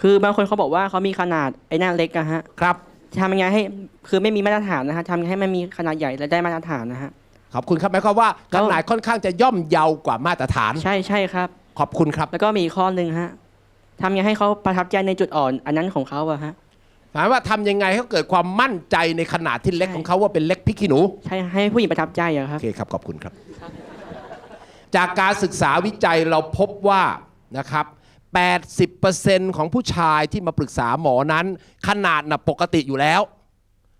คือบางคนเขาบอกว่าเขามีขนาดไอ้หน้าเล็กอะฮะครับ ทำยังไงให้คือไม่มีมาตรฐานนะฮะทำยังไงให้มันมีขนาดใหญ่และได้มาตรฐานนะฮะ ขอบคุณครับหมายความว่าแล้ขวนาดค่อนข้างจะย่อมเยาวกว่ามาตรฐาน ใช่ใช่ครับ ขอบคุณครับ แล้วก็มีอีกข้อหนึ่งฮะทำยังไงให้เขาประทับใจในจุดอ่อน อันนั้นของเขาอะฮะ ถามว่าทำยังไงให้เขาเกิดความมั่นใจในขนาดที่เล็กใช่ ของเขาว่าเป็นเล็กพริกขี้หนู ใช่ให้ผู้หญิงประทับใจอะครัโอบ เคครับ ขอบคุณครับ จากการศึกษาวิจัยเราพบว่านะครับ 80%ของผู้ชายที่มาปรึกษาหมอนั้น ขนาดน่ะปกติอยู่แล้ว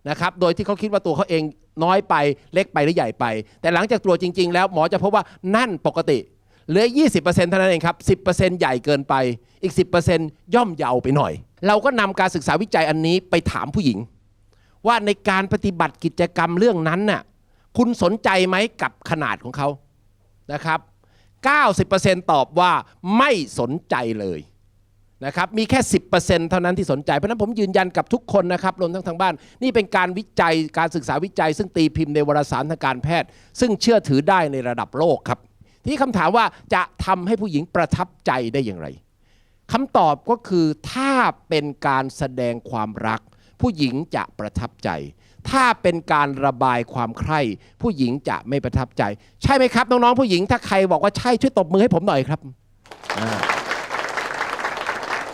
นะครับโดยที่เขาคิดว่าตัวเขาเองน้อยไปเล็กไปหรือใหญ่ไป แต่หลังจากตรวจจริง ๆ แล้วหมอจะพบว่านั่นปกติเหลือ 20%เท่านั้นเองครับ 10%ใหญ่เกินไปอีก 10%ย่อมเยาวไปหน่อย เราก็นำการศึกษาวิจัยอันนี้ไปถามผู้หญิง ว่าในการปฏิบัติกิจกรรมเรื่องนั้นน่ะคุณสนใจไหมกับขนาดของเขานะครับ 90%ตอบว่าไม่สนใจเลยนะครับมีแค่ 10%เท่านั้นที่สนใจ เพราะนั้นผมยืนยันกับทุกคนนะครับรวมทั้งทางบ้าน นี่เป็นการวิจัยการศึกษาวิจัย ซึ่งตีพิมพ์ในวารสารทางการแพทย์ ซึ่งเชื่อถือได้ในระดับโลกครับ ที่คำถามว่าจะทำให้ผู้หญิงประทับใจได้อย่างไรคำตอบก็คือถ้าเป็นการแสดงความรัก ผู้หญิงจะประทับใจ ถ้าเป็นการระบายความใคร่ผู้หญิงจะไม่ประทับใจ ใช่ไหมครับน้องๆผู้หญิงถ้าใครบอกว่าใช่ช่วยตบมือให้ผมหน่อยครับอ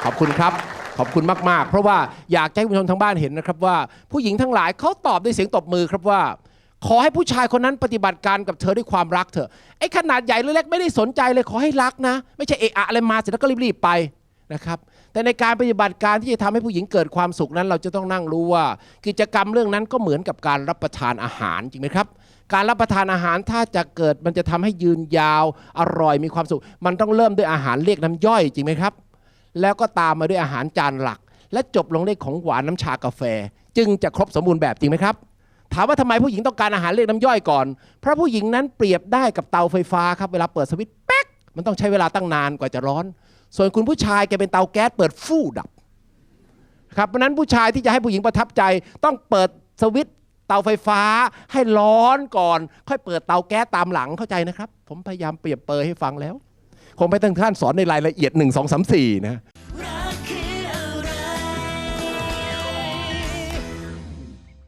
ขอบคุณครับ ขอบคุณมากๆ เพราะว่าอยากให้คุณผู้ชมทางบ้านเห็นนะครับว่า ผู้หญิงทั้งหลายเขาตอบด้วยเสียงตบมือครับว่า ขอให้ผู้ชายคนนั้นปฏิบัติการกับเธอด้วยความรักเถอะไอ้ขนาดใหญ่หรือเล็กไม่ได้สนใจเลยขอให้รักนะ ไม่ใช่เอะอะอะไรมาเสร็จแล้วก็รีบๆไป นะครับแต่ในการปฏิบัติการที่จะทำให้ผู้หญิงเกิดความสุขนั้น เราจะต้องนั่งรู้ว่า กิจกรรมเรื่องนั้นก็เหมือนกับการรับประทานอาหารจริงไหมครับ การรับประทานอาหารถ้าจะเกิดมันจะทำให้ยืนยาวอร่อยมีความสุข มันต้องเริ่มด้วยอาหารเรียกน้ำย่อยจริงไหมครับ แล้วก็ตามมาด้วยอาหารจานหลัก และจบลงด้วยของหวานน้ำชากาแฟ จึงจะครบสมบูรณ์แบบจริงไหมครับถามว่าทำไมผู้หญิงต้องการอาหารเรียกน้ำย่อยก่อนเพราะผู้หญิงนั้นเปรียบได้กับเตาไฟฟ้าครับเวลาเปิดสวิตช์แป๊กมันต้องใช้เวลาตั้งนานกว่าจะร้อน ส่วนคุณผู้ชายแกเป็นเตาแก๊สเปิดฟู่ดับครับเพราะนั้นผู้ชายที่จะให้ผู้หญิงประทับใจต้องเปิดสวิตเตาไฟฟ้าให้ร้อนก่อน ค่อยเปิดเตาแก๊สตามหลังเข้าใจนะครับ ผมพยายามเปรียบเปรยให้ฟังแล้ว คงไม่ต้องท่านสอนในรายละเอียด 1 2 3 4 นะ